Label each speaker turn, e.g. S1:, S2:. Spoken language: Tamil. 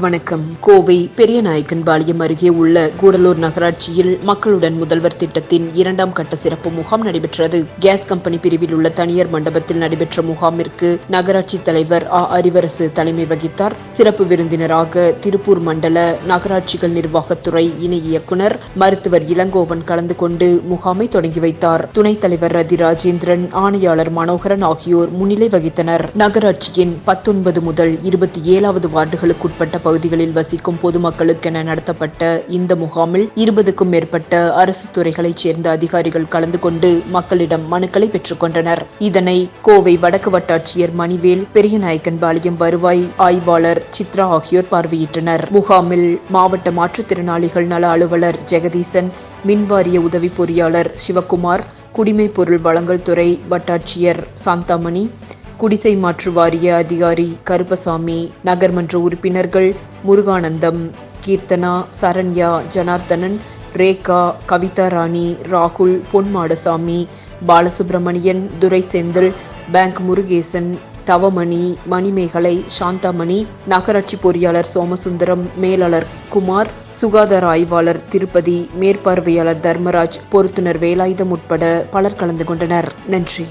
S1: வணக்கம். கோவை பெரியநாயக்கன்பாளையம் அருகே உள்ள கூடலூர் நகராட்சியில் மக்களுடன் முதல்வர் திட்டத்தின் இரண்டாம் கட்ட சிறப்பு முகாம் நடைபெற்றது. கேஸ் கம்பெனி பிரிவில் உள்ள தனியார் மண்டபத்தில் நடைபெற்ற முகாமிற்கு நகராட்சி தலைவர் ஆ. அறிவரசு தலைமை வகித்தார். சிறப்பு விருந்தினராக திருப்பூர் மண்டல நகராட்சிகள் நிர்வாகத்துறை இணை இயக்குனர் மருத்துவர் இளங்கோவன் கலந்து கொண்டு முகாமை தொடங்கி வைத்தார். துணைத் தலைவர் ரதி ராஜேந்திரன் ஆணையாளர் மனோகரன் ஆகியோர் முன்னிலை வகித்தனர். நகராட்சியின் பத்தொன்பது முதல் இருபத்தி ஏழாவது வார்டுகளுக்குட்பட்ட பகுதிகளில் வசிக்கும் பொதுமக்களுக்கென நடத்தப்பட்ட இந்த முகாமில் இருபதுக்கும் மேற்பட்ட அரசு துறைகளைச் சேர்ந்த அதிகாரிகள் கலந்து கொண்டு மக்களிடம் மனுக்களை பெற்றுக்கொண்டனர் இதனை கோவை வடக்கு வட்டாட்சியர் மணிவேல் பெரியநாயக்கன்பாளையம் வருவாய் ஆய்வாளர் சித்ரா ஆகியோர் பார்வையிட்டனர். முகாமில் மாவட்ட மாற்றுத்திறனாளிகள் நல அலுவலர் ஜெகதீசன் மின்வாரிய உதவி பொறியாளர் சிவக்குமார் குடிமைப் பொருள் வழங்கல் துறை வட்டாட்சியர் சாந்தாமணி குடிசை மாற்று வாரிய அதிகாரி கருப்பசாமி நகர்மன்ற உறுப்பினர்கள் முருகானந்தம் கீர்த்தனா சரண்யா ஜனார்த்தனன் ரேகா கவிதா ராணி ராகுல் பொன்மாடசாமி பாலசுப்ரமணியன் துரை செந்தில் பேங்க் முருகேசன் தவமணி மணிமேகலை சாந்தாமணி நகராட்சி பொறியாளர் சோமசுந்தரம் மேலாளர் குமார் சுகாதார ஆய்வாளர் திருப்பதி மேற்பார்வையாளர் தர்மராஜ் பொருத்துனர் வேலாயுதம் உட்பட பலர் கலந்து கொண்டனர். நன்றி.